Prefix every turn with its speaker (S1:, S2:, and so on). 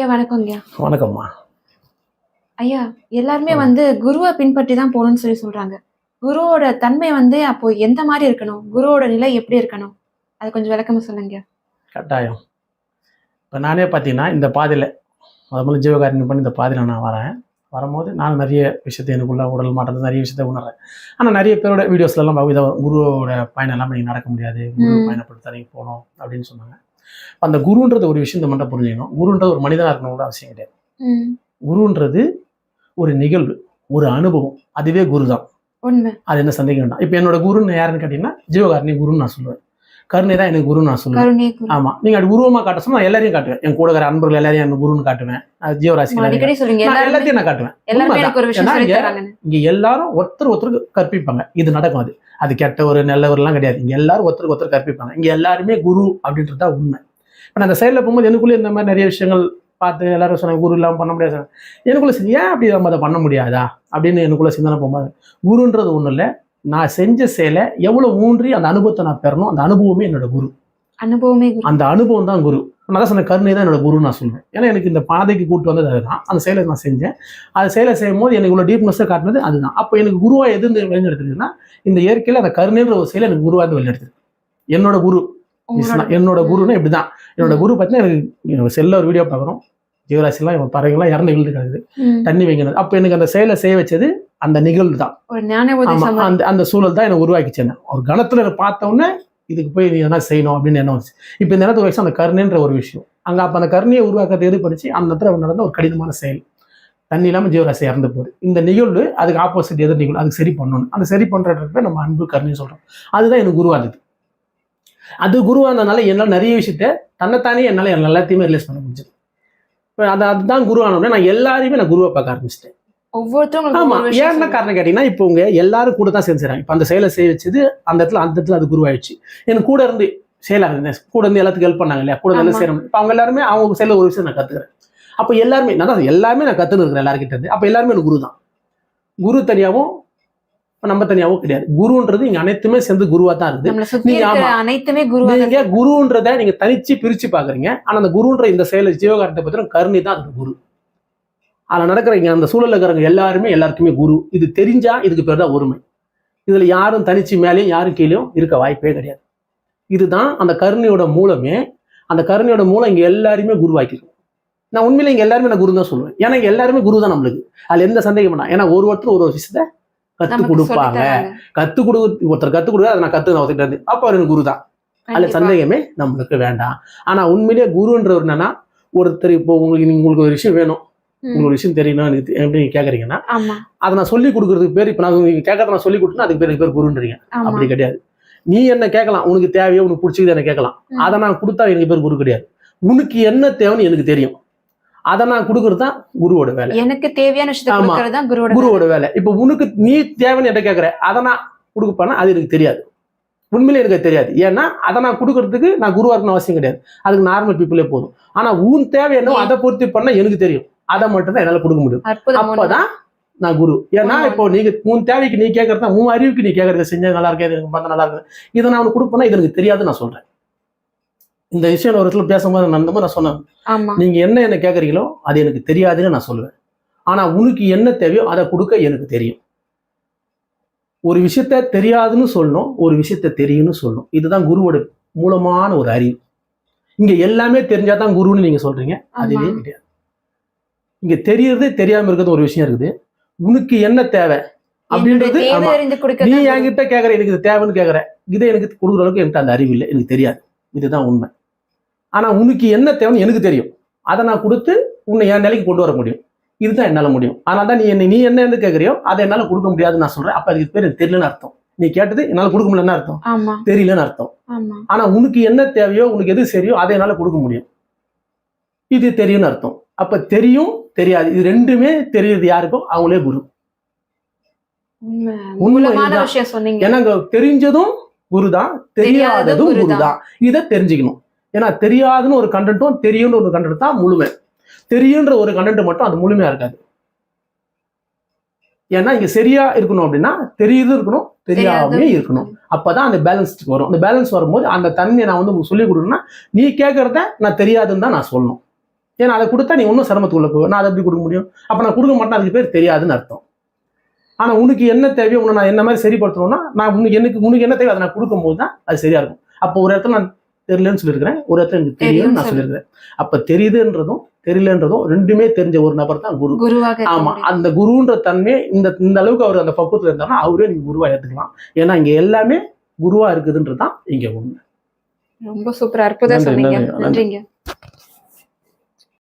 S1: ஐயா வணக்கம் ஐயா.
S2: வணக்கம்மா.
S1: ஐயா எல்லாருமே வந்து குருவை பின்பற்றி தான் போகணும்னு சொல்லி சொல்றாங்க. குருவோட தன்மை வந்து அப்போ எந்த மாதிரி இருக்கணும்? குருவோட நிலை எப்படி இருக்கணும்? அது கொஞ்சம் விளக்கமா சொல்லுங்க
S2: கட்டாயம். இப்போ நானே பார்த்தீங்கன்னா இந்த பாதையில் முத முதல்ல ஜீவகாரியம் பண்ணி இந்த பாதையில் நான் வரேன். வரும்போது நான் நிறைய விஷயத்தை எனக்குள்ள உடல் மாற்றத்தை நிறைய விஷயத்தை உணர்றேன். ஆனால் நிறைய பேரோட வீடியோஸ்லாம் இதை குருவோட பயணம் எல்லாம் நீங்கள் நடக்க முடியாது. குரு. பயணப்படுத்த நீங்கள் போகணும் அப்படின்னு சொன்னாங்க. அந்த குருன்றது ஒரு விஷயத்தை மட்டும் புரிஞ்சுக்கணும் குருன்றது ஒரு மனிதனாக இருக்கணும் கூட அவசியம் கிடையாது. குருன்றது ஒரு நிகழ்வு ஒரு அனுபவம். அதுவே குரு தான் அது என்ன சந்தேகம் வேண்டாம். இப்போ என்னோட குருன்னு யாருன்னு கேட்டிங்கன்னா ஜீவகாரணி குருன்னு நான் சொல்லுவேன் கருணை தான் எனக்கு குருன்னு நான் சொல்லுவேன்.
S1: குரு.
S2: ஆமா. நீங்க அப்படி உருவமா காட்ட சொன்னா நான் எல்லாரையும் காட்டுவேன். என் கூட இருக்கிற அன்பர்கள் எல்லாரையும் என் குருன்னு காட்டுவேன். அது ஜீவராசி எல்லாத்தையும் நான் காட்டுவேன்.
S1: எனக்கு
S2: இங்க- எல்லாரும் ஒருத்தர் ஒருத்தருக்கு கற்பிப்பாங்க. இது நடக்கும் அது. அது கெட்ட ஒரு நல்லவர்லாம் கிடையாது. இங்க எல்லாரும் ஒருத்தருக்கு ஒருத்தர் கற்பிப்பாங்க. இங்க எல்லாருமே குரு அப்படின்றது தான் உண்மை. இப்போ நான் அந்த சைடில் போகும்போது எனக்குள்ளே இந்த மாதிரி நிறைய விஷயங்கள் பார்த்து எல்லாரும் சொன்னாங்க குரு இல்லாமல் பண்ண முடியாது. எனக்குள்ள சரி ஏன் அப்படி நம்ம அதை பண்ண முடியாதா? அப்படின்னு எனக்குள்ள சிந்தனை போகும்போது குருன்றது ஒன்றும் இல்லை. நான் செஞ்ச செயலை எவ்வளோ ஊன்றி அந்த அனுபவத்தை நான் பெறணும்? அந்த அனுபவமே என்னோட குரு.
S1: அனுபவமே குரு.
S2: அந்த அனுபவம் தான் குரு. நான் தான் சொன்ன கருணை தான் என்னோட குருன்னு நான் சொல்லுவேன் ஏன்னா எனக்கு இந்த பாதைக்கு கூட்டு வந்தது அதுதான். அந்த செயலை நான் செஞ்சேன். அந்த செயலை செய்யும் போது எனக்கு இவ்வளோ டீப்னஸாக காட்டினது அதுதான். அப்போ எனக்கு குருவாக எது இந்த வெளிநடத்துக்குன்னா இந்த இயற்கையில் அந்த கருணைன்ற ஒரு செயலை எனக்கு குருவாக இருந்து வெளிநடத்துது என்னோட குரு. என்னோட குருன்னா இப்படி தான் என்னோட குரு பார்த்தீங்கன்னா எனக்கு செல்ல ஒரு வீடியோ பார்க்குறோம். ஜீவராசிலாம் பறவைகள்லாம் இறந்து விழுந்து கிடக்குது தண்ணி வைக்கிறது. அப்போ எனக்கு அந்த செயலை செய்ய வச்சது அந்த நிகழ்வு தான். அந்த அந்த சூழல் தான் எனக்கு உருவாக்கிச்சு என்ன. ஒரு கணத்துல எனக்கு பார்த்த உடனே இதுக்கு போய் நீ எதனா செய்யணும் அப்படின்னு என்ன வந்துச்சு இப்போ இந்த இடத்துல வயசு அந்த கருணைன்ற ஒரு விஷயம். அங்க அப்ப அந்த கருணையை உருவாக்கத்தை எது படிச்சு அந்த இடத்துல நடந்த ஒரு கடினமான செயல். தண்ணி இல்லாமல் ஜீவராசி இறந்து போகுது. இந்த நிகழ்வு அதுக்கு ஆப்போசிட் எதிர் நிகழ்வு. அதுக்கு சரி பண்ணணும். அந்த சரி பண்றதுக்கு நம்ம அன்பு கருணைன்னு சொல்றோம். அதுதான் எனக்கு குருவானது அது குருவானதுனால என்னால் நிறைய விஷயத்த தன்னைத்தானே என்னால் எல்லாத்தையுமே ரிலீஸ் பண்ண முடிஞ்சது. இப்போ அது அதுதான் குருவான உடனே நான் எல்லாரையுமே நான் குருவை பார்க்க ஆரம்பிச்சிட்டேன்.
S1: விஷயம்
S2: ஏன்னா காரணம் கேட்டீங்கன்னா இப்போ உங்க எல்லாரும் கூட தான் செஞ்சுறாங்க இப்போ அந்த செயலை செய்ய வச்சது அந்த இடத்துல அந்த இடத்துல அது குருவாயிடுச்சு எனக்கு கூட இருந்து செயலாக கூட இருந்து எல்லாத்துக்கும் ஹெல்ப் பண்ணாங்க இல்லையா? கூட இருந்து. செய்யணும் இப்போ அவங்க எல்லாருமே அவங்க செயல ஒரு விஷயம் நான் கத்துக்கிறேன். அப்போ எல்லாருமே நான் எல்லாமே நான் கத்துன்னு இருக்கிறேன் எல்லாருக்கிட்ட இருந்து. அப்போ எல்லாருமே எனக்கு குரு தான். குரு தனியாவும் நம்ம தனியாவும் கிடையாது. குருன்றது இங்க அனைத்துமே சேர்ந்து குருவா தான் இருக்குது. நீங்க.
S1: அனைத்துமே குருவாக
S2: நீங்க குருன்றத நீங்க தனிச்சு பிரிச்சு பாக்குறீங்க ஆனா அந்த குருன்ற இந்த செயலை ஜீவகாரத்தை பத்தின கருணை தான் அதுக்கு குரு. அதுல நடக்கிறவங்க அந்த சூழல்ல இருக்கிறவங்க எல்லாருமே எல்லாருக்குமே குரு. இது தெரிஞ்சா இதுக்கு பேர் தான் ஒருமை. இதுல யாரும் தனிச்சு மேலேயும் யாரும் கீழேயும் இருக்க வாய்ப்பே கிடையாது. இதுதான் அந்த கருணையோட மூலமே அந்த கருணையோட மூலம் இங்க எல்லாருமே குருவாக்கிருக்கும் நான் உண்மையில இங்க எல்லாருமே நான் குரு தான் சொல்லுவேன். ஏன்னா இங்க எல்லாருமே குரு தான் நம்மளுக்கு. அதுல எந்த சந்தேகம் வேணாம் ஏன்னா ஒரு ஒருத்தர் ஒரு ஒரு விஷயத்த கத்து கொடுப்பாங்க. கத்து கொடு ஒருத்தர் கத்து கொடுக்க அதை நான் கத்து நான் ஒருத்தர் அப்ப அவர் குரு தான். அதுல. சந்தேகமே நம்மளுக்கு வேண்டாம். ஆனா உண்மையிலேயே குருன்றவர் என்னன்னா ஒருத்தர் இப்போ உங்களுக்கு உங்களுக்கு ஒரு விஷயம் வேணும். உங்களுக்கு விஷயம் தெரியணும் எனக்கு எப்படி நீங்க கேக்குறீங்கன்னா அதை நான் சொல்லி கொடுக்கறதுக்கு பேர் இப்போ நான் நீங்க கேட்கறத நான் சொல்லி கொடுத்தா அதுக்கு பேர் பேர் குருன்றீங்க. அப்படி கிடையாது. நீ என்ன கேட்கலாம்? உனக்கு தேவையோ உனக்கு பிடிச்சது என்ன கேட்கலாம். அதை நான் கொடுத்தா எனக்கு பேர் குரு கிடையாது. உனக்கு என்ன தேவைன்னு எனக்கு தெரியும். அதை நான் கொடுக்கறது தான் குருவோட வேலை.
S1: எனக்கு தேவையான விஷயத்தை குருவோட
S2: வேலை. இப்போ உனக்கு நீ தேவைன்னு என்ன கேட்குற அதை நான் கொடுப்பேன்னா அது எனக்கு தெரியாது. உண்மையிலே எனக்கு தெரியாது. ஏன்னா அதை நான் கொடுக்கறதுக்கு நான் குருவா இருக்கணும் அவசியம் கிடையாது. அதுக்கு நார்மல் பீப்புளே போதும். ஆனா உன் தேவை என்னவோ அதை பூர்த்தி பண்ண எனக்கு தெரியும். அதை மட்டும் தான் என்னால கொடுக்க முடியும். அப்பதான் நான் குரு. ஏன்னா. இப்போ நீங்க உன் தேவைக்கு நீ கேட்கறதா உன் அறிவுக்கு நீ கேட்கறத செஞ்சா நல்லா இருக்கே எனக்கு பார்த்தா நல்லா இருக்கு? இதை நான் உனக்கு கொடுப்பேன்னா இது எனக்கு தெரியாது நான் சொல்றேன். இந்த விஷயம் ஒரு இடத்துல பேசும்போது நான் அந்த மாதிரி நான் சொன்னேன். நீங்க என்ன என்ன கேட்குறீங்களோ அது எனக்கு தெரியாதுன்னு நான் சொல்லுவேன். ஆனா உனக்கு என்ன தேவையோ அதை கொடுக்க எனக்கு தெரியும். ஒரு விஷயத்த தெரியாதுன்னு சொல்லணும் ஒரு விஷயத்த தெரியும்னு சொல்லணும். இதுதான் குருவோட மூலமான ஒரு அறிவு. இங்க எல்லாமே தெரிஞ்சாதான் குருன்னு நீங்க சொல்றீங்க. அதுவே. கிடையாது. இங்க தெரியறது தெரியாம இருக்கிறது ஒரு விஷயம் இருக்குது. உனக்கு என்ன தேவை? அப்படின்றது நீ. என்கிட்ட கேட்குற எனக்கு இது தேவைன்னு கேட்குற இதை எனக்கு கொடுக்குற அளவுக்கு என்கிட்ட அந்த அறிவு இல்லை. எனக்கு தெரியாது. இதுதான் உண்மை. ஆனா உனக்கு என்ன தேவைன்னு எனக்கு தெரியும். அதை நான் கொடுத்து உன்னை என் நிலைக்கு கொண்டு வர முடியும். இதுதான் என்னால முடியும். ஆனால் தான் நீ என்ன நீ என்ன வந்து கேட்குறியோ அதை என்னால கொடுக்க முடியாதுன்னு நான் சொல்றேன். அப்ப அதுக்கு பேர் தெரியலன்னு அர்த்தம். நீ கேட்டது என்னால கொடுக்க முடியலன்னு அர்த்தம். தெரியலன்னு அர்த்தம். ஆனா உனக்கு என்ன தேவையோ உனக்கு எது சரியோ அதை என்னால கொடுக்க முடியும். இது தெரியும்னு அர்த்தம். அப்ப தெரியும் தெரியாது. இது ரெண்டுமே தெரியுது யாருக்கோ? அவங்களே குரு. ஏன்னா தெரிஞ்சதும் குருதான் தெரியாததும்
S1: தெரியாததும் குருதான்.
S2: குருதான். இதை தெரிஞ்சுக்கணும். ஏன்னா தெரியாதுன்னு ஒரு கண்டென்ட்டும் தெரியும்னு ஒரு கண்டென்ட் தான் முழுமை. தெரியுன்ற ஒரு கண்டென்ட் மட்டும் அது முழுமையா இருக்காது. ஏன்னா இங்க சரியா இருக்கணும் அப்படின்னா தெரியுது இருக்கணும் தெரியாமே இருக்கணும். அப்பதான் அந்த பேலன்ஸ் வரும். அந்த பேலன்ஸ் வரும்போது அந்த தன்மையை நான் வந்து உங்களுக்கு சொல்லி கொடுக்கணும்னா நீ கேட்கறத நான் தெரியாதுன்னு தான் நான் சொல்லணும். ஏன்னா அதை கொடுத்தா நீ இன்னும் சிரமத்துக்குள்ள போவ. நான் அதை எப்படி கொடுக்க முடியும்? அப்ப நான் கொடுக்க மாட்டேன் அதுக்கு பேர் தெரியாதுன்னு அர்த்தம். ஆனா உனக்கு என்ன தேவையோ உன்னை நான் என்ன மாதிரி சரிப்படுத்தணும்னா நான் உனக்கு எனக்கு உனக்கு என்ன தேவை அதை நான் கொடுக்கும்போது தான் அது சரியா இருக்கும். அப்போ ஒரு இடத்துல நான் தெரியலன்னு சொல்லியிருக்கிறேன். ஒரு இடத்துல எனக்கு தெரியும்னு நான் சொல்லியிருக்கிறேன். அப்ப தெரியுதுன்றதும் தெரியலன்றதும் ரெண்டுமே தெரிஞ்ச ஒரு நபர் தான் குரு. ஆமா. அந்த குருன்ற தன்மையை இந்த இந்த அளவுக்கு அவர் அந்த பக்குவத்துல இருந்தாருன்னா அவரே நீங்க குருவா ஏத்துக்கலாம் ஏன்னா இங்க எல்லாமே குருவா இருக்குதுன்றது தான் இங்க உண்மை.
S1: ரொம்ப சூப்பரா அற்புதம் சொன்னீங்க. நன்றிங்க.